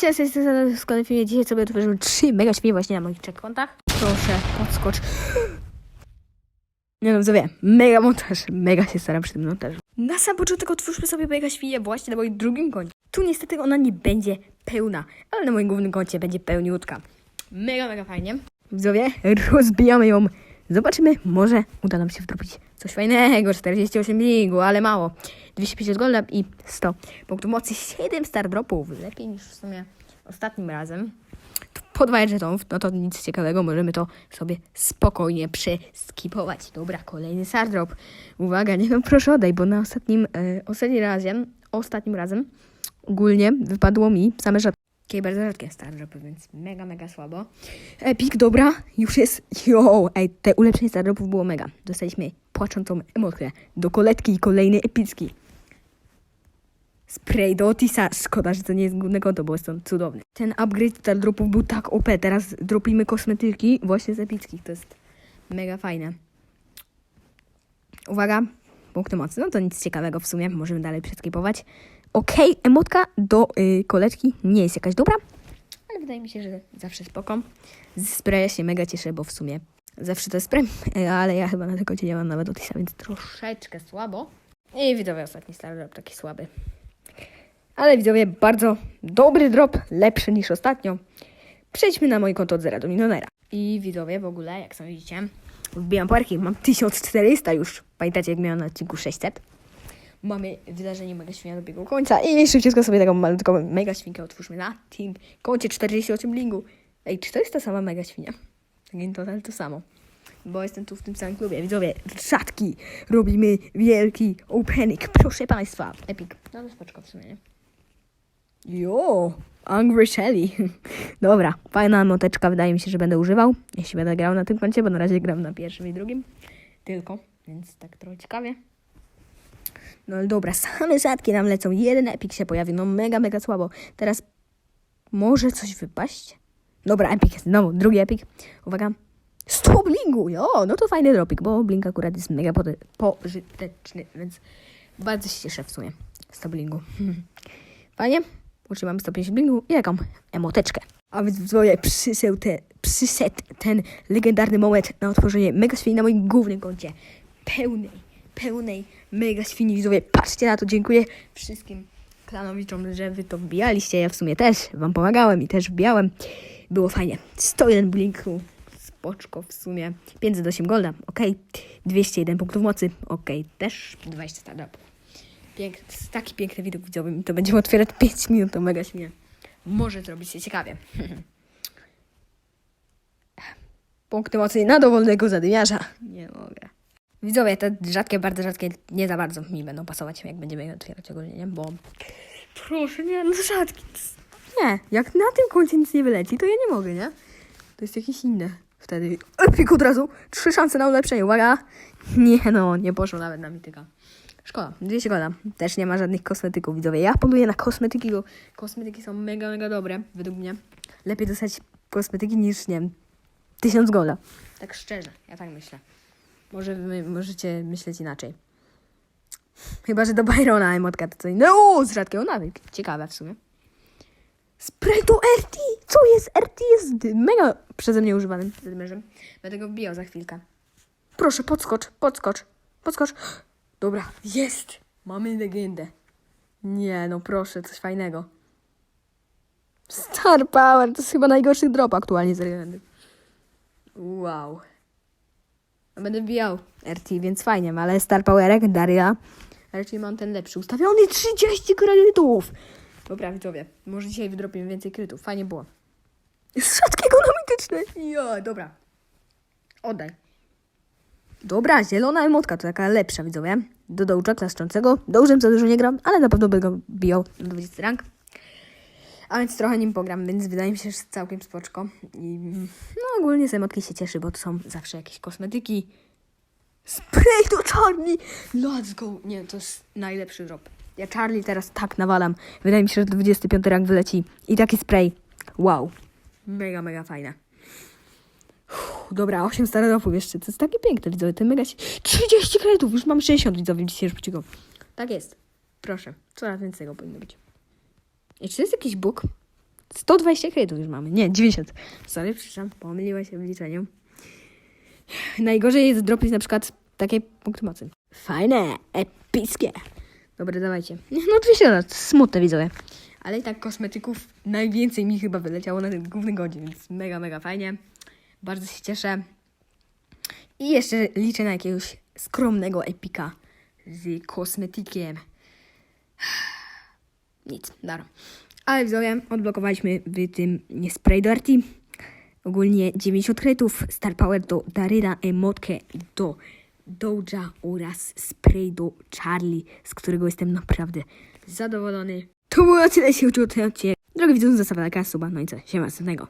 Cześć, jestem w kolejnym. Dzisiaj sobie otworzyłem trzy mega świnie właśnie na moich trzech kontach. Proszę, podskocz. Nie no, co wiem, mega montaż, mega się staram przy tym montażu. Na sam początek otwórzmy sobie mega świnię właśnie na moim drugim koncie. Tu niestety ona nie będzie pełna, ale na moim głównym koncie będzie pełniutka. Mega, mega fajnie. Widzowie, rozbijamy ją. Zobaczymy, może uda nam się wdropić coś fajnego. 48 lingu, ale mało. 250 golda i 100 punktów mocy. 7 star dropów. Lepiej niż w sumie ostatnim razem. Po dwa żetonów, no to nic ciekawego, możemy to sobie spokojnie przeskipować. Dobra, kolejny star drop. Uwaga, nie no proszę odej, bo na ostatnim, e, ostatnim razem, ostatnim razem ogólnie wypadło mi same rzadkie. Takie bardzo rzadkie star więc mega, mega słabo. Epic, dobra, już jest. Jo, ej, te ulepszenie star dropów było mega. Dostaliśmy płaczącą emotkę do koletki i kolejny epicki. Spray do Otisa. Szkoda, że to nie jest główne konto, bo jest on cudowny. Ten upgrade star dropów był tak OP. Teraz dropimy kosmetyki właśnie z epickich. To jest mega fajne. Uwaga, punkty mocy. No to nic ciekawego w sumie. Możemy dalej przeskipować. Okej, emotka do y, koletki nie jest jakaś dobra, ale wydaje mi się, że zawsze spoko. Z spraya się mega cieszę, bo w sumie zawsze to jest spray, y, ale ja chyba na tego nie mam nawet Otisa, więc troszeczkę słabo. I widzowie, ostatni stary drop taki słaby. Ale widzowie, bardzo dobry drop, lepszy niż ostatnio. Przejdźmy na moje konto od zera do milionera. I widzowie, w ogóle, jak sami widzicie, wbijam parki, mam 1400 już. Pamiętacie, jak miałam na odcinku 600? Mamy wydarzenie Mega Świnia dobiegło końca i szybciutko sobie taką malutką Mega Świnkę otwórzmy na Team koncie 48 lingu. Ej, czy to jest ta sama Mega Świnia? Tak in total to samo. Bo jestem tu w tym samym klubie. Widzowie, rzadki, robimy wielki opening, proszę Państwa. Epic. No to spoczko w sumie, nie? Jo, Angry Shelly. Dobra, fajna moteczka, wydaje mi się, że będę używał, jeśli będę grał na tym koncie, bo na razie gram na pierwszym i drugim. Tylko, więc tak trochę ciekawie. No ale dobra, same rzadkie nam lecą. Jeden epik się pojawi, no mega, mega słabo. Teraz może coś wypaść? Dobra, epik, znowu, drugi epik. Uwaga. 100 blingu, jo, no to fajny dropik, bo blink akurat jest mega pożyteczny, więc bardzo się cieszę w sumie. 100 blingu. Fajnie. Utrzymamy 150 blingu i jaką emoteczkę. A więc widzowie, przyszedł, te, przyszedł ten legendarny moment na otworzenie mega świni na moim głównym koncie. Pełnej, pełnej mega świni widzowie. Patrzcie na to, dziękuję wszystkim klanowiczom, że wy to wbijaliście. Ja w sumie też wam pomagałem i też wbijałem. Było fajnie. 101 blinku. Spoczko w sumie. 508 golda, ok. 201 punktów mocy, ok. Też 20 startupów. Piękny, taki piękny widok widzowy. To będziemy otwierać 5 minut, to mega śmieszne. Może zrobić się ciekawie. Punkty mocy na dowolnego zadymiarza. Nie mogę. Widzowie, te rzadkie, bardzo rzadkie, nie za bardzo mi będą pasować, jak będziemy je otwierać ogólnie, nie? Bo proszę, nie, no rzadki. Nie, jak na tym koncie nic nie wyleci, to ja nie mogę, nie? To jest jakieś inne. Wtedy epik od razu, trzy szanse na ulepszenie, uwaga. Nie no, nie poszło nawet na mityka. Szkoda, 200 goda. Też nie ma żadnych kosmetyków, widzowie. Ja poluję na kosmetyki, bo kosmetyki są mega, mega dobre, według mnie. Lepiej dostać kosmetyki niż, nie wiem, 1000 gola. Tak szczerze, ja tak myślę. Może możecie myśleć inaczej. Chyba, że do Byrona emotka to coś. No, z rzadkiego nawyk. Ciekawe w sumie. Spray to RT! Co jest? RT jest mega przeze mnie używanym zadymiarzem. Będę go wbijał za chwilkę. Proszę, podskocz, podskocz, podskocz. Dobra, jest! Mamy legendę. Nie, no proszę, coś fajnego. Star Power, to jest chyba najgorszy drop aktualnie z legendy. Wow. Będę wbijał RT, więc fajnie, ale Star Powerek, Daria. Raczej mam ten lepszy. Ustawiony 30 kredytów! Dobra, widzowie, może dzisiaj wydropimy więcej krytów. Fajnie było. Na mityczne. Ja, dobra. Oddaj. Dobra, zielona emotka to taka lepsza, widzowie. Do dołcza klaszczącego. Dołżem za dużo nie gram, ale na pewno będę go bijał na 20 rank. A więc trochę nim pogram, więc wydaje mi się, że całkiem spoczko. I no ogólnie z się cieszy, bo to są zawsze jakieś kosmetyki. Spray do Charlie! Let's go! Nie, to jest najlepszy drop. Ja Charlie teraz tak nawalam. Wydaje mi się, że 25 rank wyleci. I taki spray. Wow. Mega, mega fajne. Uff, Dobra, 8 starodopów jeszcze. To jest takie piękne, widzowie. Ten mega... się- 30 kredytów! Już mam 60 widzowie dzisiaj szybciego. Tak jest. Proszę. Coraz więcej go powinno być. I czy to jest jakiś bóg? 120 kredytów już mamy. Nie, 90. Sorry, przepraszam, pomyliła się w liczeniu. Najgorzej jest dropić na przykład takie punkty mocy. Fajne, epickie. Dobra, dawajcie. No oczywiście, no, smutne widzowie. Ale i tak kosmetyków najwięcej mi chyba wyleciało na ten główny godzin, więc mega, mega fajnie. Bardzo się cieszę. I jeszcze liczę na jakiegoś skromnego epika z kosmetykiem. Nic, dar. Ale widzowie, odblokowaliśmy w tym spray do RT. Ogólnie 90 kredytów, Star Power do Daryna, emotkę do Doja oraz spray do Charlie, z którego jestem naprawdę zadowolony. To było na tyle, jeśli chodzi o ten odcinek. Drogi widzowie, zostawia lajka, suba, no i co, siema, następnego.